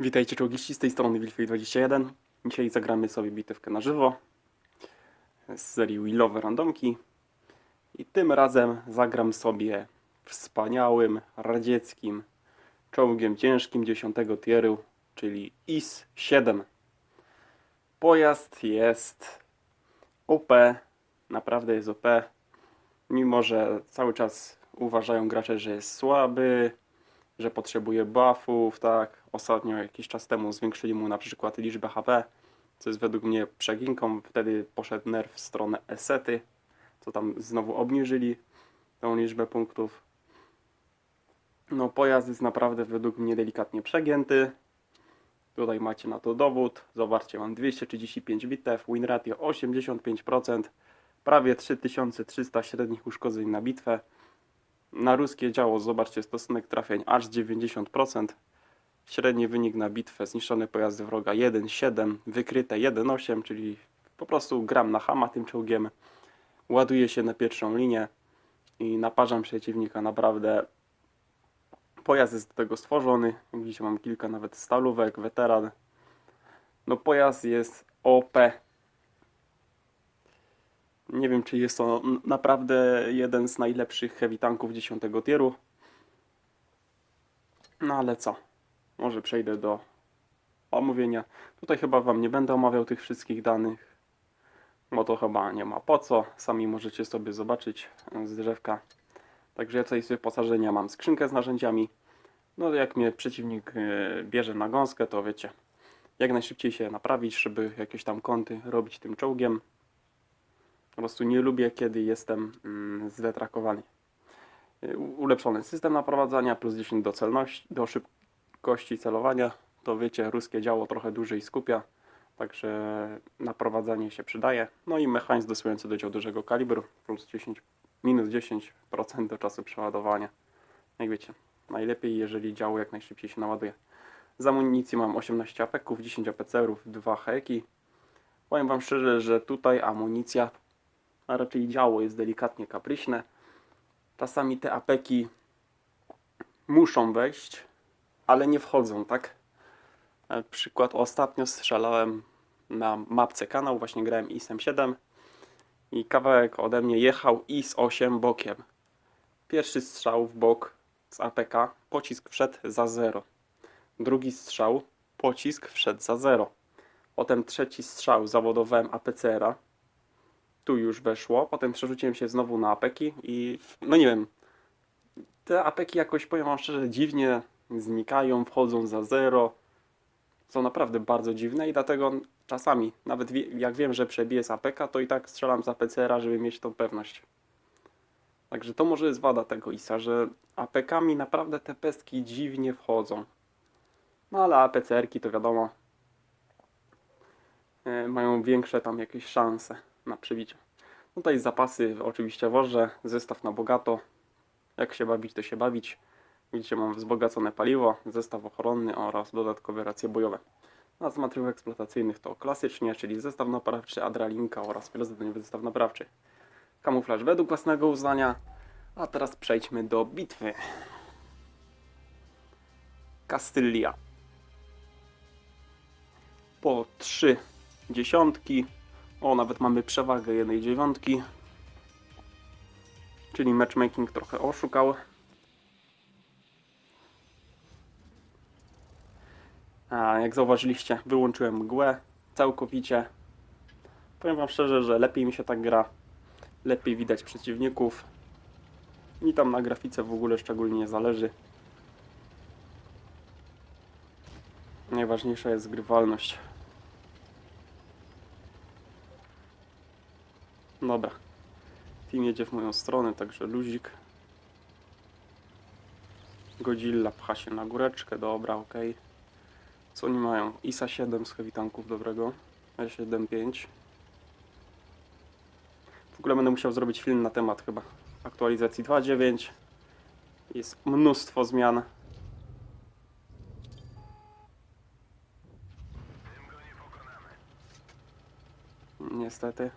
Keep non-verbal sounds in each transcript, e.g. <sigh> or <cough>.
Witajcie czołgiści, z tej strony Wilfej21. Dzisiaj zagramy sobie bitewkę na żywo z serii Willowe Randomki. I tym razem zagram sobie wspaniałym, radzieckim czołgiem ciężkim 10 tieru, czyli IS-7. Pojazd jest OP, naprawdę jest OP. Mimo, że cały czas uważają gracze, że jest słaby, że potrzebuje buffów, tak. Ostatnio jakiś czas temu zwiększyli mu na przykład liczbę HP, co jest według mnie przeginką. Wtedy poszedł nerw w stronę esety, co tam znowu obniżyli tą liczbę punktów. No pojazd jest naprawdę według mnie delikatnie przegięty. Tutaj macie na to dowód. Zobaczcie, mam 235 bitew, win ratio 85%, prawie 3300 średnich uszkodzeń na bitwę. Na ruskie działo, zobaczcie, stosunek trafień aż 90%. Średni wynik na bitwę, zniszczone pojazdy wroga 1,7, wykryte 1,8, czyli po prostu gram na hama tym czołgiem. Ładuję się na pierwszą linię i naparzam przeciwnika naprawdę. Pojazd jest do tego stworzony. Widzicie, mam kilka nawet stalówek, weteran. No pojazd jest OP. Nie wiem, czy jest to naprawdę jeden z najlepszych heavy tanków 10 tieru. No ale co? Może przejdę do omówienia. Tutaj chyba Wam nie będę omawiał tych wszystkich danych, bo to chyba nie ma po co. Sami możecie sobie zobaczyć z drzewka. Także ja tutaj z wyposażenia mam skrzynkę z narzędziami. No jak mnie przeciwnik e, bierze na gąskę, to wiecie, jak najszybciej się naprawić, żeby jakieś tam kąty robić tym czołgiem. Po prostu nie lubię, kiedy jestem mm, zdetrakowany. Ulepszony system naprowadzania, plus 10 do celności, do szybkości celowania. To wiecie, ruskie działo trochę dłużej skupia, także naprowadzanie się przydaje. No i mechanizm dosyłający do działu dużego kalibru, plus 10, minus 10% do czasu przeładowania. Jak wiecie, najlepiej, jeżeli działo jak najszybciej się naładuje. Z amunicji mam 18 apeków, 10 APC-ów, 2 heki. Powiem Wam szczerze, że tutaj amunicja a raczej działo jest delikatnie kapryśne. Czasami te apeki muszą wejść, ale nie wchodzą, tak? Na przykład ostatnio strzelałem na mapce kanał, właśnie grałem ISem 7 i kawałek ode mnie jechał IS 8 bokiem. Pierwszy strzał w bok z APK, pocisk wszedł za 0. Drugi strzał, pocisk wszedł za 0. Potem trzeci strzał, zawodowałem APCR-a, tu już weszło, potem przerzuciłem się znowu na apeki i no nie wiem, te apeki jakoś powiem wam szczerze dziwnie znikają, wchodzą za zero, są naprawdę bardzo dziwne i dlatego czasami, nawet jak wiem, że przebiję z apeka, to i tak strzelam z APCR-a, żeby mieć tą pewność. Także to może jest wada tego ISA, że apekami naprawdę te pestki dziwnie wchodzą. No ale APCR-ki to wiadomo, e, mają większe tam jakieś szanse na przebicie. Tutaj zapasy oczywiście wożę, zestaw na bogato. Jak się bawić, to się bawić. Widzicie, mam wzbogacone paliwo, zestaw ochronny oraz dodatkowe racje bojowe. A z materiałów eksploatacyjnych to klasycznie, czyli zestaw naprawczy, adralinka oraz wielozadaniowy zestaw naprawczy. Kamuflaż według własnego uznania. A teraz przejdźmy do bitwy. Castyllia. Po trzy dziesiątki. O, nawet mamy przewagę jednej dziewiątki. Czyli matchmaking trochę oszukał. A jak zauważyliście, wyłączyłem mgłę całkowicie. Powiem Wam szczerze, że lepiej mi się tak gra. Lepiej widać przeciwników. Mi tam na grafice w ogóle szczególnie nie zależy. Najważniejsza jest grywalność. Dobra. Team jedzie w moją stronę, także luzik. Godzilla pcha się na góreczkę, dobra, ok. Co oni mają? ISA 7 z heavy tanków dobrego. L75. W ogóle będę musiał zrobić film na temat chyba aktualizacji 2.9. Jest mnóstwo zmian. Niestety.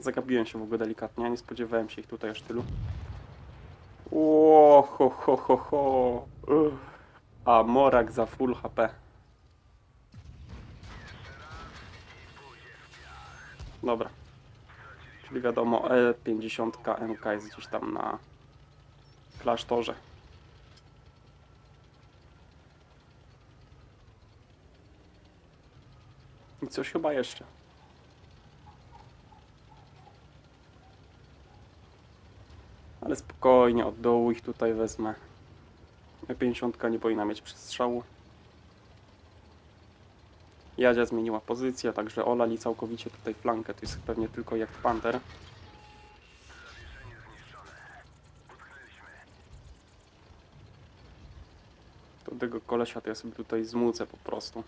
Zagapiłem się w ogóle delikatnie, nie spodziewałem się ich tutaj aż tylu. O, ho, ho, ho, ho. A Morak za full HP. Dobra. Czyli wiadomo, E50 MK jest gdzieś tam na klasztorze. I coś chyba jeszcze. Ale spokojnie, od dołu ich tutaj wezmę. E50 nie powinna mieć przestrzału. Jadzia zmieniła pozycję, także olali całkowicie tutaj flankę. To jest pewnie tylko jak Panther. To tego kolesia to ja sobie tutaj zmucę po prostu.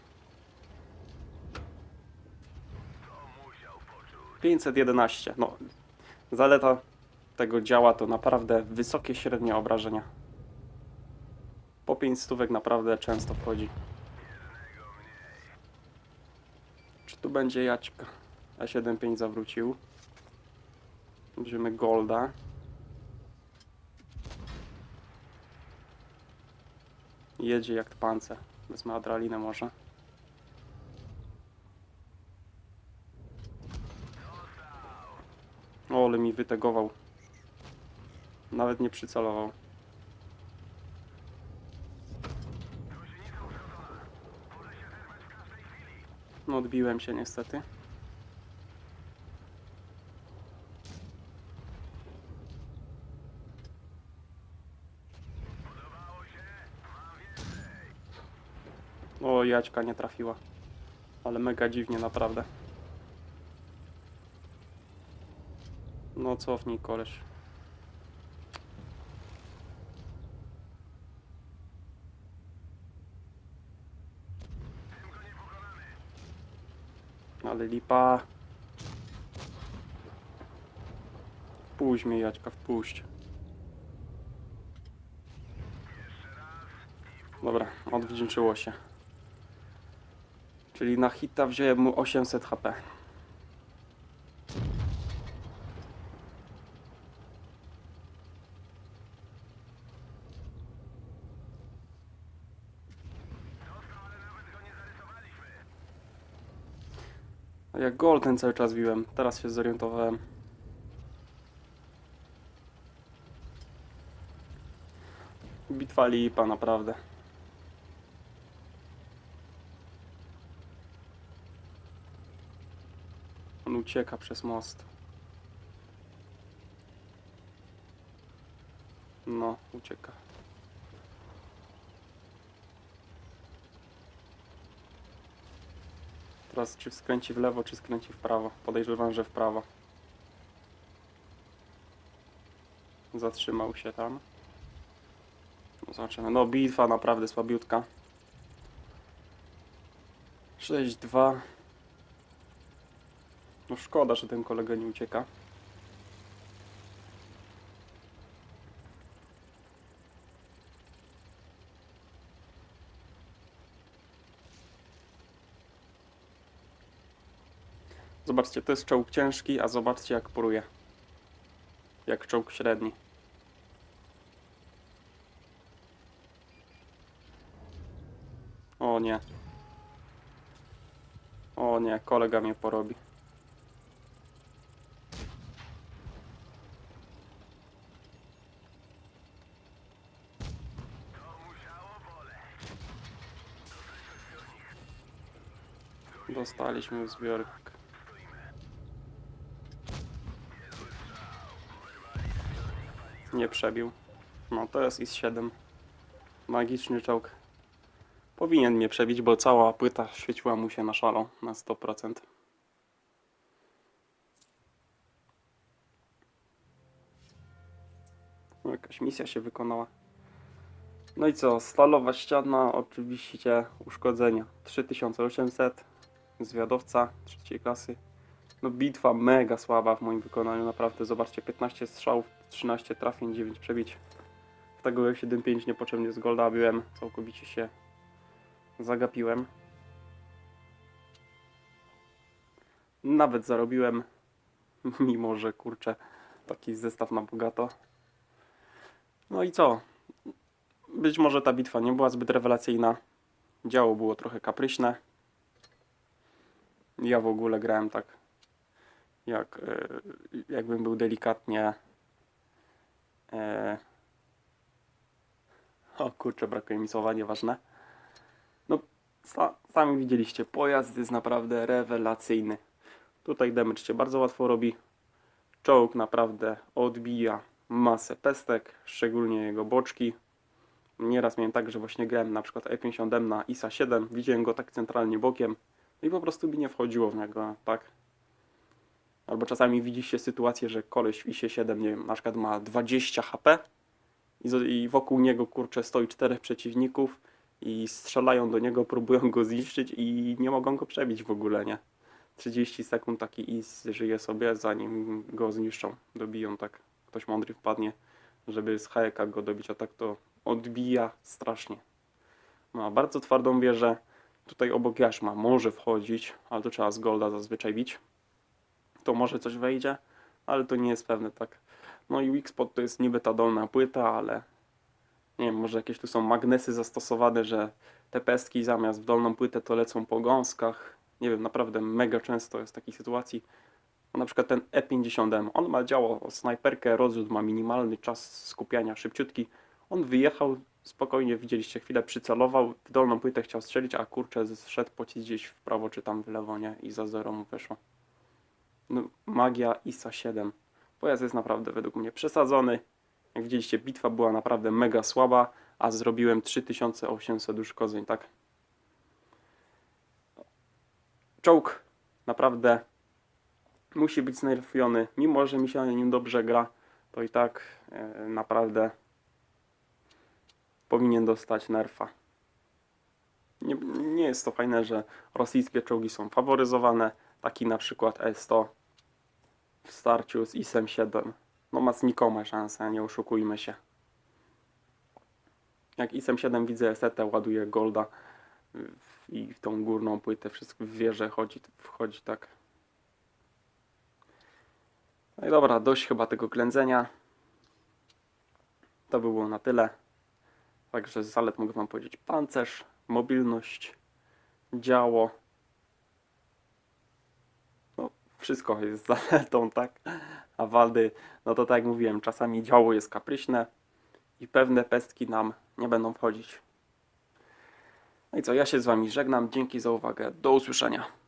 511. No, zaleta tego działa to naprawdę wysokie średnie obrażenia. Po 5 stówek naprawdę często wchodzi. Czy tu będzie Jaćka? A75 zawrócił. Będziemy Golda. Jedzie jak pance. Wezmę adrenalinę może. O, ale mi wytegował. Nawet nie przycelował. No odbiłem się niestety. O, Jaćka nie trafiła. Ale mega dziwnie naprawdę. No cofnij koleś. Ale lipa. Wpuść mnie Jaćka, wpuść. Dobra, odwdzięczyło się. Czyli na hita wziąłem mu 800 HP. A jak golden cały czas biłem, teraz się zorientowałem. Bitwa lipa, naprawdę. On ucieka przez most. No, ucieka. Teraz czy skręci w lewo, czy skręci w prawo. Podejrzewam, że w prawo. Zatrzymał się tam. No, zobaczymy. No, bitwa naprawdę słabiutka. 6-2. No szkoda, że ten kolega nie ucieka. Zobaczcie, to jest czołg ciężki, a zobaczcie jak poruje. Jak czołg średni. O nie. O nie, kolega mnie porobi. Dostaliśmy zbiornik. Nie przebił. No to jest IS-7. Magiczny czołg. Powinien mnie przebić, bo cała płyta świeciła mu się na szalo na 100%. No, jakaś misja się wykonała. No i co? Stalowa ściana, oczywiście uszkodzenia. 3800, zwiadowca trzeciej klasy. No bitwa mega słaba w moim wykonaniu, naprawdę. Zobaczcie, 15 strzałów, 13 trafień, 9 przebić. W tego 7.5 niepotrzebnie z golda biłem, całkowicie się zagapiłem. Nawet zarobiłem, <laughs> mimo że kurczę, taki zestaw na bogato. No i co? Być może ta bitwa nie była zbyt rewelacyjna. Działo było trochę kapryśne. Ja w ogóle grałem tak jak, e, jakbym był delikatnie. E, o kurczę, brakuje mi słowa, nieważne. No, sa, sami widzieliście, pojazd jest naprawdę rewelacyjny. Tutaj damage się bardzo łatwo robi. Czołg naprawdę odbija masę pestek, szczególnie jego boczki. Nieraz miałem tak, że właśnie grałem na przykład E50M na ISA 7, widziałem go tak centralnie bokiem i po prostu mi nie wchodziło w niego, tak? Albo czasami widzi się sytuację, że koleś w ISie 7, nie wiem, na przykład ma 20 HP i, i wokół niego, kurczę, stoi czterech przeciwników i strzelają do niego, próbują go zniszczyć i nie mogą go przebić w ogóle, nie? 30 sekund taki IS żyje sobie, zanim go zniszczą, dobiją, tak? Ktoś mądry wpadnie, żeby z hajeka go dobić, a tak to odbija strasznie. Ma bardzo twardą wieżę, Tutaj obok jarzma może wchodzić, ale to trzeba z golda zazwyczaj bić. To może coś wejdzie, ale to nie jest pewne, tak. No i Wixpot to jest niby ta dolna płyta, ale nie wiem, może jakieś tu są magnesy zastosowane, że te pestki zamiast w dolną płytę to lecą po gąskach. Nie wiem, naprawdę mega często jest takich sytuacji. No, na przykład ten E50M, on ma działo snajperkę, rozrzut ma minimalny czas skupiania, szybciutki. On wyjechał, spokojnie, widzieliście chwilę, przycelował, w dolną płytę chciał strzelić, a kurczę, zszedł pocisk gdzieś w prawo czy tam w lewo, nie? I za zero mu wyszło. No, magia ISA 7. Pojazd jest naprawdę według mnie przesadzony. Jak widzieliście, bitwa była naprawdę mega słaba, a zrobiłem 3800 uszkodzeń, tak? Czołg naprawdę musi być znerfiony, mimo że mi się na nim dobrze gra, to i tak e, naprawdę powinien dostać nerfa. Nie, nie jest to fajne, że rosyjskie czołgi są faworyzowane, taki na przykład S100 w starciu z ISem 7. No ma znikome szanse, nie oszukujmy się. Jak ISem 7 widzę esetę, ładuje golda i w tą górną płytę wszystko w wieżę chodzi, wchodzi tak. No i dobra, dość chyba tego ględzenia. To by było na tyle. Także z zalet mogę Wam powiedzieć pancerz, mobilność, działo. No, wszystko jest zaletą, tak? A waldy, no to tak jak mówiłem, czasami działo jest kapryśne i pewne pestki nam nie będą wchodzić. No i co, ja się z Wami żegnam. Dzięki za uwagę. Do usłyszenia.